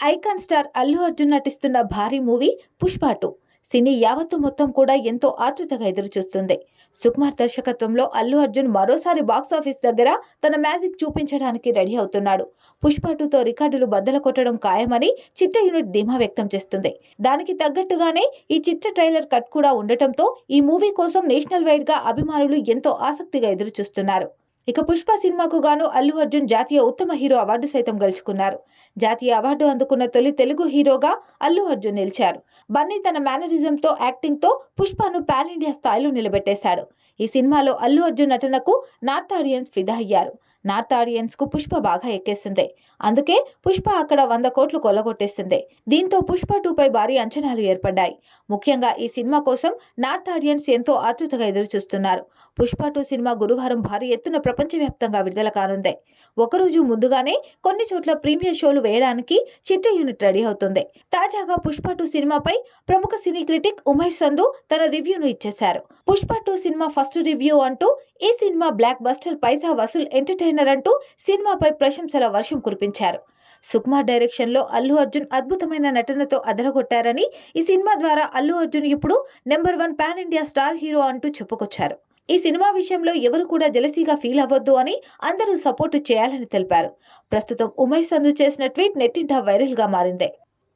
Icon star Allu Arjun నటిస్తున్న భారీ movie Pushpa two. సినీ యావత్తు మొత్తం కూడా ఎంతో ఆతృతగా ఎదురుచూస్తుంది. సుకుమార్ దర్శకత్వంలో అల్లు అర్జున్ మరోసారి బాక్సాఫీస్ దగ్గర తన మ్యాజిక్ చూపించడానికి రెడీ అవుతున్నాడు. పుష్ప టూతో రికార్డులు బద్దలు కొట్టడం ఖాయమని చిత్ర యూనిట్ ధీమా వ్యక్తం చేస్తుంది. దానికి తగ్గట్టుగానే ఈ చిత్ర ట్రైలర్ కట్ కూడా ఉండటంతో ఈ మూవీ కోసం నేషనల్ వైడ్గా అభిమానులు ఎంతో ఆసక్తిగా ఎదురుచూస్తున్నారు. ఇక పుష్ప సినిమాకు గాను అల్లు అర్జున్ జాతీయ ఉత్తమ హీరో అవార్డు సైతం గెలుచుకున్నారు. జాతీయ అవార్డు అందుకున్న తొలి తెలుగు హీరోగా అల్లు అర్జున్ నిలిచారు. బన్నీ తన మేనరిజంతో యాక్టింగ్తో పుష్పను పాన్ ఇండియా స్థాయిలో నిలబెట్టేశాడు. ఈ సినిమాలో అల్లు అర్జున్ నటనకు నార్త్ ఆడియన్స్ ఫిదా అయ్యారు. నార్త్ ఆడియన్స్కు పుష్ప బాగా ఎక్కేసింది. అందుకే పుష్ప అక్కడ వంద కోట్లు కొల్లగొట్టేసింది. దీంతో పుష్ప టూపై భారీ అంచనాలు ఏర్పడ్డాయి. ముఖ్యంగా ఈ సినిమా కోసం నార్త్ ఆడియన్స్ ఎంతో ఆతృతగా ఎదురుచూస్తున్నారు. పుష్ప టూ సినిమా గురువారం భారీ ఎత్తున ప్రపంచవ్యాప్తంగా విడుదల కానుంది. ఒకరోజు ముందుగానే కొన్ని చోట్ల ప్రీమియర్ షోలు వేయడానికి చిత్ర యూనిట్ రెడీ అవుతుంది. తాజాగా పుష్ప టూ సినిమాపై ప్రముఖ సినీ క్రిటిక్ ఉమేష్ సంధు తన రివ్యూను ఇచ్చేశారు. Pushpa two cinema first review అంటూ ఈ సినిమా బ్లాక్ బస్టర్ పైసా వసూల్ ఎంటర్టైనర్ అంటూ సినిమాపై ప్రశంసల వర్షం కురిపించారు. సుకుమార్ డైరెక్షన్లో అల్లు అర్జున్ అద్భుతమైన నటనతో అదరగొట్టారని ఈ సినిమా ద్వారా అల్లు అర్జున్ ఇప్పుడు number one pan India star hero అంటూ చెప్పుకొచ్చారు. ఈ సినిమా విషయంలో ఎవరు కూడా జలసీగా ఫీల్ అవ్వద్దు అని అందరూ సపోర్టు చేయాలని తెలిపారు. ప్రస్తుతం ఉమేష్ సంధు చేసిన ట్వీట్ నెట్టింటా వైరల్గా మారిందే. మారింది